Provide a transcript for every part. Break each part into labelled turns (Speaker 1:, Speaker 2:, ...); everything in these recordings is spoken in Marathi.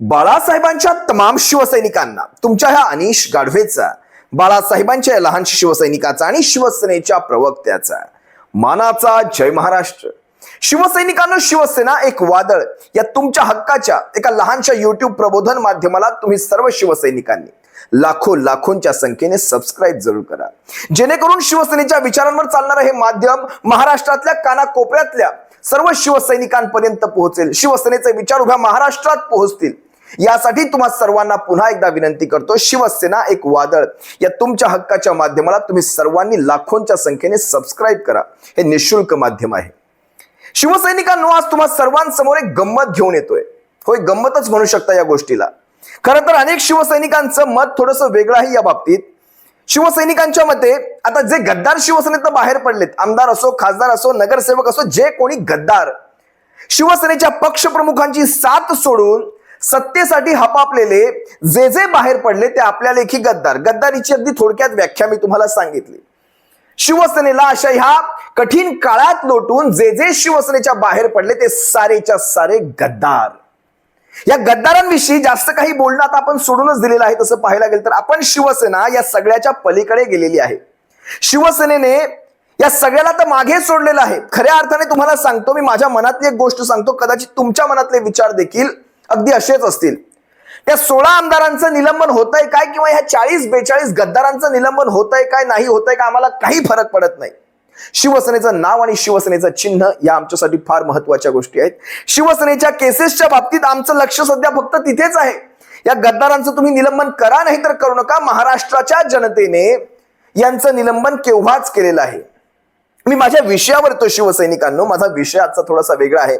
Speaker 1: बाळासाहेबांच्या तमाम शिवसैनिकांना तुमच्या ह्या अनिश गाढवेचा बाळासाहेबांच्या या लहान शिवसैनिकाचा आणि शिवसेनेच्या प्रवक्त्याचा. मानाचा जय महाराष्ट्र. शिवसैनिकांना शिवसेना एक वादळ. या तुमच्या हक्काच्या एका लहानशा युट्यूब प्रबोधन माध्यमाला तुम्ही सर्व शिवसैनिकांनी लाखो लाखोंच्या संख्येने सबस्क्राईब जरूर करा. जेणेकरून शिवसेनेच्या विचारांवर चालणारं हे माध्यम महाराष्ट्रातल्या कानाकोपऱ्यातल्या सर्व शिवसैनिकांपर्यंत पोहोचेल. शिवसेनेचे विचार उभ्या महाराष्ट्रात पोहोचतील. यासाठी तुम्हा सर्वांना पुन्हा एकदा विनंती करतो शिवसेना एक वादळ. या तुमच्या हक्काच्या माध्यमाला तुम्ही सर्वांनी लाखोंच्या संख्येने सबस्क्राईब करा. हे निशुल्क माध्यम आहे. शिवसैनिकांनो आज तुम्हा सर्वांसमोर एक गंमत घेऊन येतोय. होय गंमतच म्हणू शकता या गोष्टीला. खरं तर अनेक शिवसैनिकांचं मत थोडंसं वेगळं आहे या बाबतीत. शिवसैनिकांच्या मते आता जे गद्दार शिवसेनेत बाहेर पडलेत आमदार असो खासदार असो नगरसेवक असो जे कोणी गद्दार शिवसेनेच्या पक्षप्रमुखांची साथ सोडून सत्तेसाठी हपापलेले जे जे बाहेर पडले ते आपल्या लेखी गद्दार. गद्दारीची अगदी थोडक्यात व्याख्या मी तुम्हाला सांगितली. शिवसेनेला अशा ह्या कठीण काळात लोटून जे जे शिवसेनेच्या बाहेर पडले ते सारेच्या सारे गद्दार. या गद्दारांविषयी जास्त काही बोलणं आता आपण सोडूनच दिलेलं आहे तसं पाहायला गेलं तर. आपण शिवसेना या सगळ्याच्या पलीकडे गेलेली आहे. शिवसेनेने या सगळ्याला तर मागे सोडलेलं आहे. खऱ्या अर्थाने तुम्हाला सांगतो मी माझ्या मनातली एक गोष्ट सांगतो कदाचित तुमच्या मनातले विचार देखील अगदी असेच असतील. त्या सोळा आमदारांचं निलंबन होत आहे काय किंवा ह्या चाळीस बेचाळीस गद्दारांचं निलंबन होत आहे काय नाही होत आहे का आम्हाला काही फरक पडत नाही. शिवसेनेचं नाव आणि शिवसेनेचं चिन्ह या आमच्यासाठी फार महत्त्वाच्या गोष्टी आहेत. शिवसेनेच्या केसेसच्या बाबतीत आमचं लक्ष सध्या फक्त तिथेच आहे. या गद्दारांचं तुम्ही निलंबन करा नाही तर करू नका. महाराष्ट्राच्या जनतेने यांचं निलंबन केव्हाच केलेलं आहे. मी माझ्या विषयावर येतो शिवसैनिकांनो. माझा विषय आजचा थोडासा वेगळा आहे.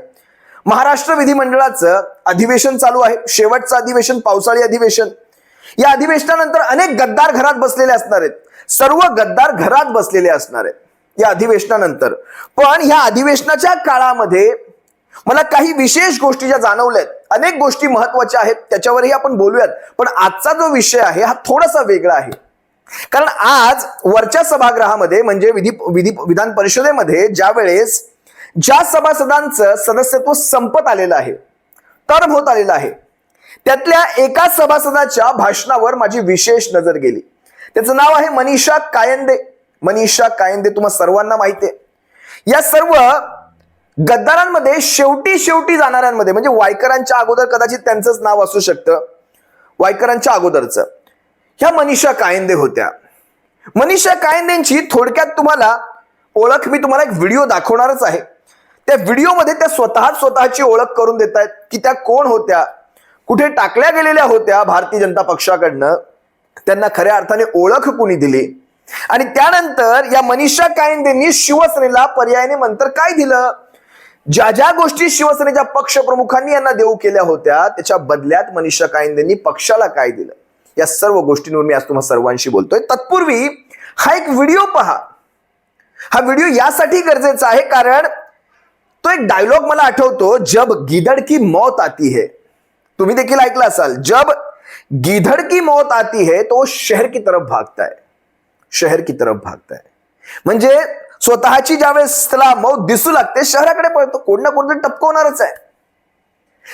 Speaker 1: महाराष्ट्र विधिमंडळाचं अधिवेशन चालू आहे. शेवटचं अधिवेशन पावसाळी अधिवेशन. या अधिवेशनानंतर अनेक गद्दार घरात बसलेले असणार आहेत. सर्व गद्दार घरात बसलेले असणार आहेत. या अधिवेशनानंतर. पण ह्या अधिवेशनाच्या काळामध्ये मला काही विशेष गोष्टी ज्या जाणवल्या आहेत. अनेक गोष्टी महत्त्वाच्या आहेत. त्याच्यावरही आपण बोलूयात. पण आजचा जो विषय आहे हा थोडासा वेगळा आहे. कारण आज वरच्या सभागृहामध्ये म्हणजे विधी विधी विधान परिषदेमध्ये ज्या वेळेस ज्या सभासदांचं सदस्यत्व संपत आलेलं आहे टर्म होत आलेलं आहे त्यातल्या एका सभासदाच्या भाषणावर माझी विशेष नजर गेली. त्याचं नाव आहे मनीषा कायंदे. मनीषा कायंदे तुम्हाला सर्वांना माहिती आहे. या सर्व गद्दारांमध्ये शेवटी शेवटी जाणाऱ्यांमध्ये म्हणजे वायकरांच्या अगोदर कदाचित त्यांचंच नाव असू शकतं. वायकरांच्या अगोदरचं. ह्या मनीषा कायंदे होत्या. मनीषा कायंदेंची थोडक्यात तुम्हाला ओळख मी तुम्हाला एक व्हिडिओ दाखवणारच आहे. त्या व्हिडिओमध्ये त्या स्वतः स्वतःची ओळख करून देत आहेत की त्या कोण होत्या कुठे टाकल्या गेलेल्या होत्या भारतीय जनता पक्षाकडनं. त्यांना खऱ्या अर्थाने ओळख कुणी दिली? आणि त्यानंतर या मनीषा कायंदेंनी शिवसेनेला पर्यायाने नंतर काय दिलं? ज्या ज्या गोष्टी शिवसेनेच्या पक्षप्रमुखांनी यांना देऊ केल्या होत्या त्याच्या बदल्यात मनीषा कायंदेंनी पक्षाला काय दिलं? या सर्व गोष्टींवर मी आज तुम्हाला सर्वांशी बोलतोय. तत्पूर्वी हा एक व्हिडिओ पहा. हा व्हिडिओ यासाठी गरजेचा आहे कारण तो एक डायलॉग मला आठवतो जब गिदड़ की मौत आती है. तुम्ही देखील ऐकलं असाल जब गिधड़ की मौत आती है तो शहर की तरफ भागता है. शहर की तरफ भागता है. म्हणजे स्वतःची ज्यावेळेस त्याला मौत दिसू लागते शहराकडे पळतो कोण ना कोणतरी टपकवणारच आहे.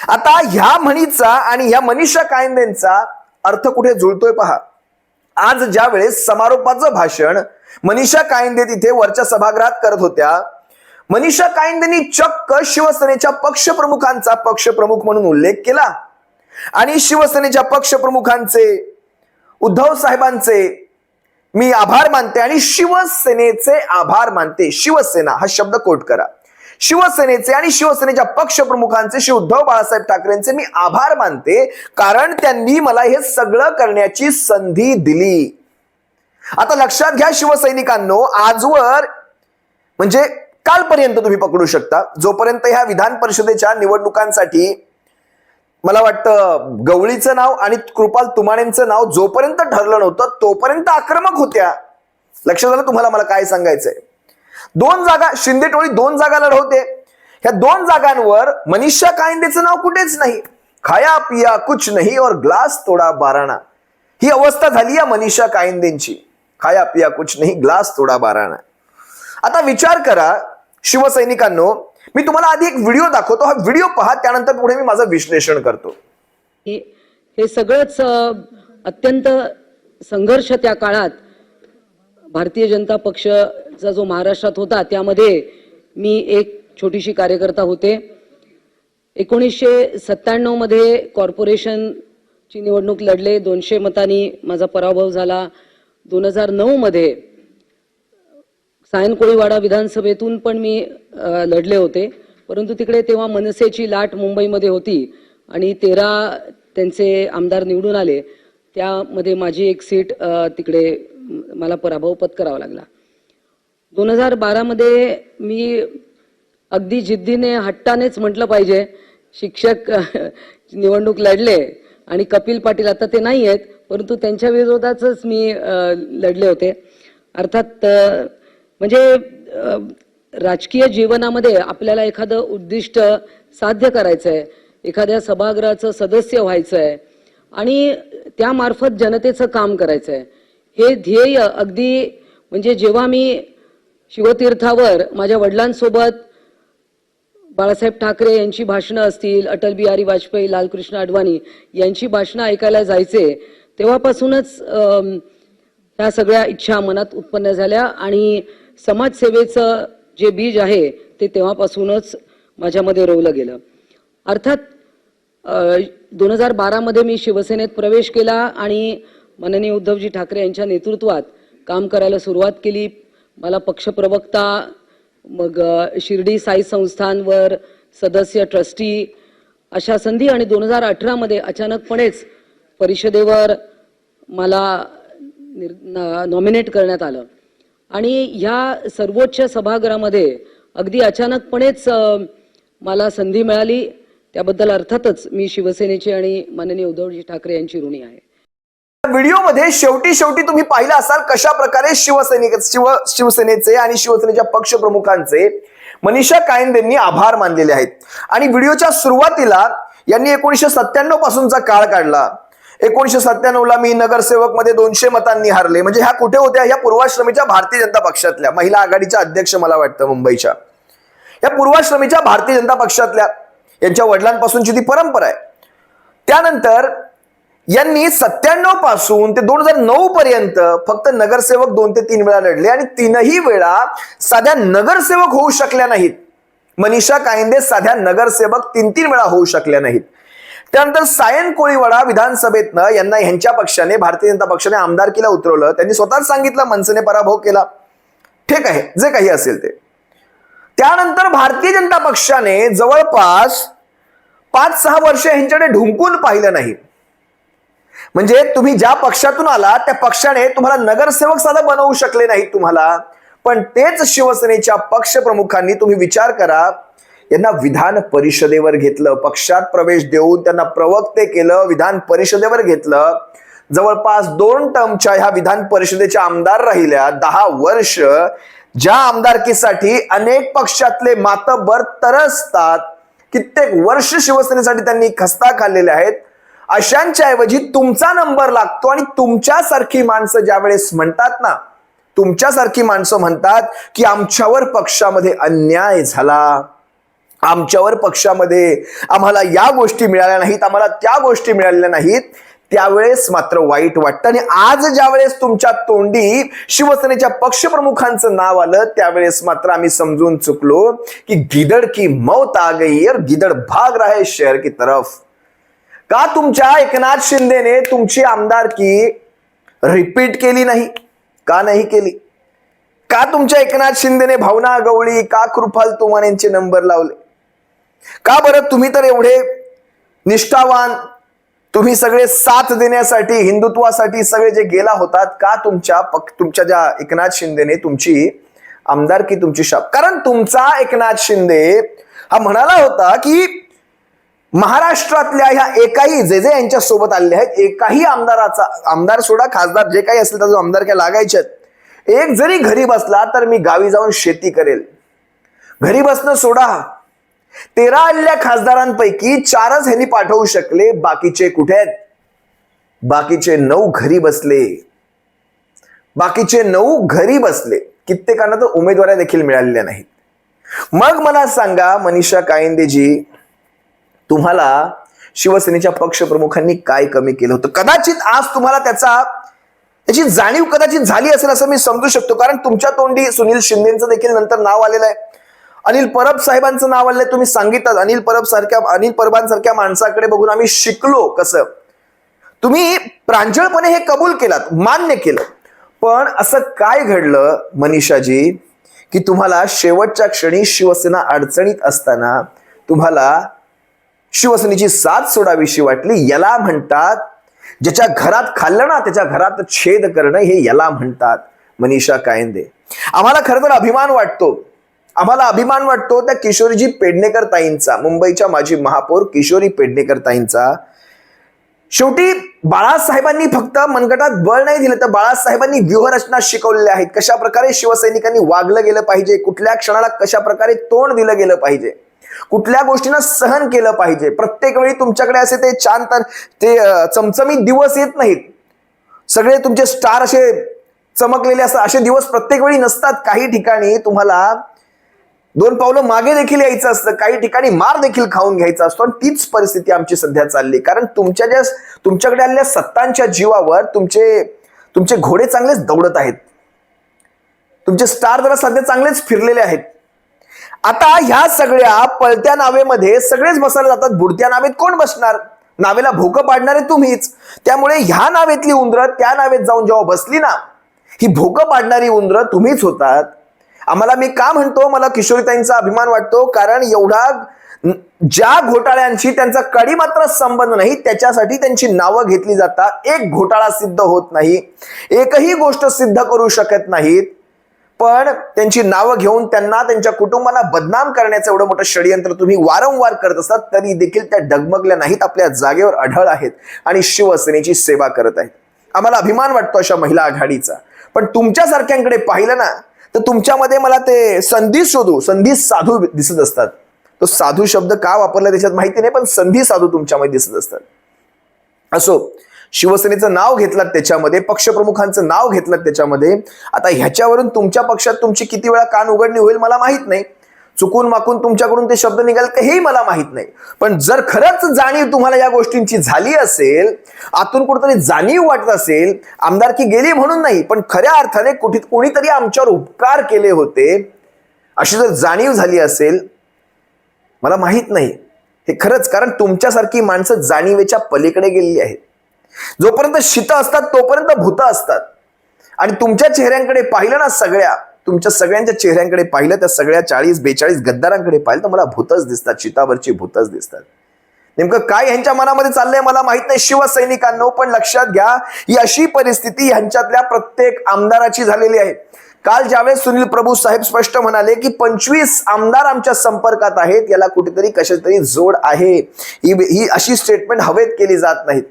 Speaker 1: आता ह्या म्हणीचा आणि ह्या मनीषा कायंदेंचा अर्थ कुठे जुळतोय पहा. आज ज्यावेळेस समारोपाचं भाषण मनीषा कायंदे तिथे वरच्या सभागृहात करत होत्या मनीषा कायंदेनी चक्क शिवसेनेच्या पक्षप्रमुखांचा पक्षप्रमुख म्हणून उल्लेख केला. आणि शिवसेनेच्या पक्षप्रमुखांचे उद्धव साहेबांचे मी आभार मानते आणि शिवसेनेचे आभार मानते. शिवसेना हा शब्द कोट करा. शिवसेनेचे आणि शिवसेनेच्या पक्षप्रमुखांचे श्री उद्धव बाळासाहेब ठाकरेंचे मी आभार मानते कारण त्यांनी मला हे सगळं करण्याची संधी दिली. आता लक्षात घ्या शिवसैनिकांनो आजवर म्हणजे कालपर्यंत तुम्ही पकडू शकता. जोपर्यंत ह्या विधान परिषदेच्या निवडणुकांसाठी मला वाटतं गवळीचं नाव आणि कृपाल तुमाणेंचं नाव जोपर्यंत ठरलं नव्हतं तोपर्यंत आक्रमक होत्या. लक्षात आलं तुम्हाला मला काय सांगायचंय? दोन जागा शिंदे टोळी दोन जागा लढवते. ह्या दोन जागांवर मनीषा कायंदेचं नाव कुठेच नाही. खाया पिया कुछ नाही और ग्लास तोडा बाराणा. ही अवस्था झाली या मनीषा कायंदेंची. खाया पिया कुछ नाही ग्लास तोडा बाराणा. आता विचार करा शिवसैनिकांनो मी तुम्हाला आधी एक व्हिडिओ दाखवतो. हा व्हिडिओ पहा त्यानंतर पुढे मी माझं विश्लेषण करतो.
Speaker 2: हे हे सगळंच अत्यंत संघर्ष त्या काळात भारतीय जनता पक्षचा जो महाराष्ट्रात होता त्यामध्ये मी एक छोटीशी कार्यकर्ता होते. एकोणीसशे सत्त्याण्णवमध्ये कॉर्पोरेशनची निवडणूक लढले दोनशे मतांनी माझा पराभव झाला. दोन हजार नऊमध्ये सायनकोळीवाडा विधानसभेतून पण मी लढले होते. परंतु तिकडे तेव्हा मनसेची लाट मुंबईमध्ये होती आणि तेरा त्यांचे आमदार निवडून आले. त्यामध्ये माझी एक सीट तिकडे मला पराभव पत्करावा लागला. दोन हजार बारामध्ये मी अगदी जिद्दीने हट्टानेच म्हटलं पाहिजे शिक्षक निवडणूक लढले आणि कपिल पाटील आता ते नाही आहेत परंतु त्यांच्या विरोधातच मी लढले होते. अर्थात म्हणजे राजकीय जीवनामध्ये आपल्याला एखादं उद्दिष्ट साध्य करायचं आहे एखाद्या सभागृहाचं सदस्य व्हायचं आहे आणि त्यामार्फत जनतेचं काम करायचं आहे हे ध्येय अगदी म्हणजे जेव्हा मी शिवतीर्थावर माझ्या वडिलांसोबत बाळासाहेब ठाकरे यांची भाषणं असतील अटल बिहारी वाजपेयी लालकृष्ण अडवाणी यांची भाषणं ऐकायला जायचे तेव्हापासूनच ह्या सगळ्या इच्छा मनात उत्पन्न झाल्या आणि समाजसेवेचं जे बीज आहे ते तेव्हापासूनच माझ्यामध्ये रोवलं गेलं. अर्थात दोन हजार बारामध्ये मी शिवसेनेत प्रवेश केला आणि माननीय उद्धवजी ठाकरे यांच्या नेतृत्वात काम करायला सुरुवात केली. मला पक्षप्रवक्ता मग शिर्डी साई संस्थांवर सदस्य ट्रस्टी अशा संधी आणि दोन हजार अठरामध्ये अचानकपणेच परिषदेवर मला नॉमिनेट करण्यात आलं. आणि ह्या सर्वोच्च सभागृहामध्ये अगदी अचानकपणेच मला संधी मिळाली. त्याबद्दल अर्थातच मी शिवसेनेची आणि माननीय उद्धवजी ठाकरे यांची ऋणी आहे.
Speaker 1: व्हिडिओमध्ये शेवटी शेवटी तुम्ही पाहिलं असाल कशा प्रकारे शिवसैनिक शिव शिवसेनेचे आणि शिवसेनेच्या पक्षप्रमुखांचे मनीषा कायंदेंनी आभार मानलेले आहेत. आणि व्हिडिओच्या सुरुवातीला यांनी एकोणीसशे सत्त्याण्णव पासूनचा काळ काढला. एकोणीशे सत्त्याण्णवला मी नगरसेवकमध्ये दोनशे मतांनी हारले. म्हणजे ह्या कुठे होत्या? ह्या पूर्वाश्रमीच्या भारतीय जनता पक्षातल्या महिला आघाडीच्या अध्यक्ष मला वाटतं मुंबईच्या. या पूर्वाश्रमीच्या भारतीय जनता पक्षातल्या यांच्या वडिलांपासूनची ती परंपरा आहे. त्यानंतर यांनी सत्त्याण्णवपासून ते दोन हजार नऊ पर्यंत फक्त नगरसेवक दोन ते तीन वेळा लढले आणि तीनही वेळा साध्या नगरसेवक होऊ शकल्या नाहीत. मनीषा कायंदे साध्या नगरसेवक तीन तीन वेळा होऊ शकल्या नाहीत. त्यानंतर सायन कोळीवाडा विधानसभेतनं यांना ह्यांच्या पक्षाने भारतीय जनता पक्षाने आमदारकीला उतरवलं. त्यांनी स्वतःच सांगितलं मनसेने पराभव केला. ठीक आहे जे काही असेल ते. त्यानंतर भारतीय जनता पक्षाने जवळपास पाच सहा वर्ष ह्यांच्याकडे ढुंकून पाहिलं नाही. म्हणजे तुम्ही ज्या पक्षातून आला त्या पक्षाने तुम्हाला नगरसेवक साधा बनवू शकले नाही तुम्हाला. पण तेच शिवसेनेच्या पक्षप्रमुखांनी तुम्ही विचार करा यांना विधान परिषदेवर घेतलं. पक्षात प्रवेश देऊन त्यांना प्रवक्ते केलं विधान परिषदेवर घेतलं. जवळपास दोन टर्मच्या ह्या विधान परिषदेच्या आमदार राहिल्या. दहा वर्ष ज्या आमदारकीसाठी अनेक पक्षातले मातबर तरसतात. कित्येक वर्ष शिवसेनेसाठी त्यांनी खस्ता खाल्लेले आहेत. अशांच्या ऐवजी तुमचा नंबर लागतो आणि तुमच्यासारखी माणसं ज्यावेळेस म्हणतात ना तुमच्यासारखी माणसं म्हणतात की आमच्यावर पक्षामध्ये अन्याय झाला. आमच्यावर पक्षामध्ये आम्हाला या गोष्टी मिळाल्या नाहीत आम्हाला त्या गोष्टी मिळालेल्या नाहीत त्यावेळेस मात्र वाईट वाटतं. आणि आज ज्यावेळेस तुमच्या तोंडी शिवसेनेच्या पक्षप्रमुखांचं नाव आलं त्यावेळेस मात्र आम्ही समजून चुकलो की गिदड की मौत आ गई और गिदड भाग रहा है शहर की तरफ. का तुमच्या एकनाथ शिंदेने तुमची आमदारकी रिपीट केली नाही? का नाही केली? का तुमच्या एकनाथ शिंदेने भावना गवळी का कृपाल तुमान यांचे नंबर लावले? का बरं तुम्ही तर एवढे निष्ठावान तुम्ही सगळे साथ देण्यासाठी हिंदुत्वासाठी सगळे जे गेला होतात का तुमच्या पक तुमच्या ज्या एकनाथ शिंदेने तुमची आमदारकी तुमची शाप? कारण तुमचा एकनाथ शिंदे हा म्हणाला होता की महाराष्ट्रातल्या ह्या एकाही जे जे यांच्या सोबत आलेले आहेत एकाही आमदाराचा आमदार सोडा खासदार जे काही असेल त्याचा आमदार काय लागायचे एक जरी घरी बसला तर मी गावी जाऊन शेती करेल. घरी बसणं सोडा. तेरा आलेल्या खासदारांपैकी चारच ह्यांनी पाठवू शकले बाकीचे कुठे आहेत? बाकीचे नऊ घरी बसले. बाकीचे नऊ घरी बसले. कित्येकांना तर उमेदवाऱ्या देखील मिळालेल्या नाहीत. मग मला सांगा मनीषा कायंदेजी तुम्हाला शिवसेनेच्या पक्षप्रमुखांनी काय कमी केलं होतं? कदाचित आज तुम्हाला त्याचा त्याची जाणीव कदाचित झाली असेल असं मी समजू शकतो. कारण तुमच्या तोंडी सुनील शिंदेचं देखील नंतर नाव आलेलं आहे. अनिल परब साहेबांचं नाव आलंय तुम्ही सांगितलं. अनिल परब सारख्या अनिल परबांसारख्या माणसाकडे बघून आम्ही शिकलो कसं. तुम्ही प्रांजळपणे हे कबूल केलात मान्य केलं. पण असं काय घडलं मनीषाजी की तुम्हाला शेवटच्या क्षणी शिवसेना अडचणीत असताना तुम्हाला शिवसेनेची साथ सोडावीशी वाटली? याला म्हणतात ज्याच्या घरात खाल्लं ना त्याच्या घरात छेद करणं हे याला म्हणतात मनीषा कायंदे. आम्हाला खरं तर अभिमान वाटतो. आम्हाला अभिमान वाटतो त्या किशोरीजी पेडणेकर ताईंचा मुंबईच्या माजी महापौर किशोरी पेडणेकर ताईंचा. शेवटी बाळासाहेबांनी फक्त मनगटात बळ नाही दिलं तर बाळासाहेबांनी व्यूहरचना शिकवलेल्या आहेत. कशा प्रकारे शिवसैनिकांनी वागलं गेलं पाहिजे कुठल्या क्षणाला कशा प्रकारे तोंड दिलं गेलं पाहिजे कुठल्या गोष्टींना सहन केलं पाहिजे? प्रत्येक वेळी तुमच्याकडे असे ते छान तर ते चमचमीत दिवस येत नाहीत. सगळे तुमचे स्टार असे चमकलेले असतात. असे दिवस प्रत्येक वेळी नसतात. काही ठिकाणी तुम्हाला दोन पावलं मागे देखील यायचं असतं. काही ठिकाणी मार देखील खाऊन घ्यायचा असतो. आणि तीच परिस्थिती आमची सध्या चालली. कारण तुमच्या ज्या तुमच्याकडे आलेल्या सत्तांच्या जीवावर तुमचे तुमचे घोडे चांगलेच दौडत आहेत. तुमचे स्टार जरा सध्या चांगलेच फिरलेले आहेत. आता ह्या सगळ्या पळत्या नावेमध्ये सगळेच बसायला जातात. बुडत्या नावेत कोण बसणार? नावेला भोकं पाडणारे तुम्हीच. त्यामुळे ह्या नावेतली उंदरं त्या नावेत जाऊन जेव्हा बसली ना ही भोकं पाडणारी उंदरं तुम्हीच होतात. आम्हाला मी का म्हणतो? मला किशोरीताईंचा अभिमान वाटतो कारण एवढा ज्या घोटाळ्यांशी त्यांचा कडी मात्र संबंध नाही त्याच्यासाठी त्यांची नावं घेतली जातात एक घोटाळा सिद्ध होत नाही. एकही गोष्ट सिद्ध करू शकत नाहीत. पण त्यांची नावं घेऊन त्यांना त्यांच्या कुटुंबाला बदनाम करण्याचं एवढं मोठं षडयंत्र तुम्ही वारंवार करत असतात तरी देखील त्या डगमगल्या नाहीत आपल्या जागेवर अढळ आहेत आणि शिवसेनेची सेवा करत आहेत. आम्हाला अभिमान वाटतो अशा महिला आघाडीचा. पण तुमच्यासारख्यांकडे पाहिलं ना तर तुमच्यामध्ये मला ते संधी शोधू संधी साधू दिसत असतात. तो साधू शब्द का वापरला त्याच्यात माहिती नाही पण संधी साधू तुमच्यामध्ये दिसत असतात. असो शिवसेनेचं नाव घेतलात त्याच्यामध्ये पक्षप्रमुखांचं नाव घेतलं त्याच्यामध्ये. आता ह्याच्यावरून तुमच्या पक्षात तुमची किती वेळा कान उघडणी होईल मला माहीत नाही. चुकून माकून तुमच्याकडून ते शब्द निघाल का हेही मला माहीत नाही. पण जर खरंच जाणीव तुम्हाला या गोष्टींची झाली असेल आतून कुठेतरी जाणीव वाटत असेल आमदारकी गेली म्हणून नाही पण खऱ्या अर्थाने कुठे कोणीतरी आमच्यावर उपकार केले होते अशी जर जाणीव झाली असेल मला माहीत नाही. हे खरंच कारण तुमच्यासारखी माणसं जाणीवेच्या पलीकडे गेलेली आहेत. जोपर्यंत शीत असतात तोपर्यंत भूत असतात. आणि तुमच्या चेहऱ्यांकडे पाहिलं ना सगळ्या तुमच्या सगळ्यांच्या चेहऱ्यांकडे पाहिलं त्या सगळ्या चाळीस बेचाळीस गद्दारांकडे पाहिलं तर मला भूतच दिसतात चितावरची भूतच दिसतात. नेमकं काय ह्यांच्या मनामध्ये चाललंय मला माहीत नाही. शिवसैनिकांनो पण लक्षात घ्या ही अशी परिस्थिती ह्यांच्यातल्या प्रत्येक आमदाराची झालेली आहे. काल ज्यावेळेस सुनील प्रभू साहेब स्पष्ट म्हणाले की पंचवीस आमदार आमच्या संपर्कात आहेत याला कुठेतरी कशाची तरी जोड आहे. ही ही अशी स्टेटमेंट हवेत केली जात नाहीत.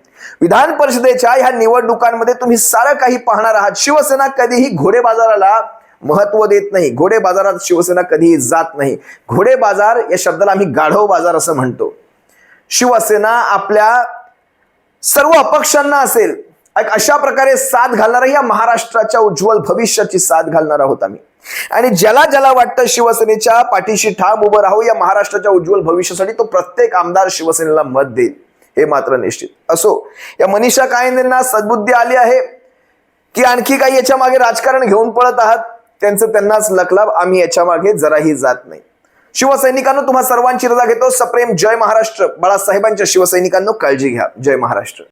Speaker 1: विधान परिषदेच्या ह्या निवडणुकांमध्ये तुम्ही सारं काही पाहणार आहात. शिवसेना कधीही घोडे बाजाराला महत्त्व देत नाही. घोडे बाजारात शिवसेना कधीही जात नाही. घोडे बाजार या शब्दाला आम्ही गाढव बाजार असं म्हणतो. शिवसेना आपल्या सर्व अपक्षांना असेल एक अशा प्रकारे साथ घालणारा या महाराष्ट्राच्या उज्ज्वल भविष्याची साथ घालणार आहोत आम्ही आणि ज्याला ज्याला वाटतं शिवसेनेच्या पाठीशी ठाम उभं राहू या महाराष्ट्राच्या उज्ज्वल भविष्यासाठी तो प्रत्येक आमदार शिवसेनेला मत देईल हे मात्र निश्चित. असो या मनीषा कायंदेंना सद्बुद्धी आली आहे की आणखी काही याच्या मागे राजकारण घेऊन पळत आहात? त्यांचं त्यांनाच लकलाभ आम्ही याच्या मागे जराही जात नाही. शिवसैनिकांनो तुम्हा सर्वांची रजा घेतो. सप्रेम जय महाराष्ट्र. बाळासाहेबांच्या शिवसैनिकांनो काळजी घ्या. जय महाराष्ट्र.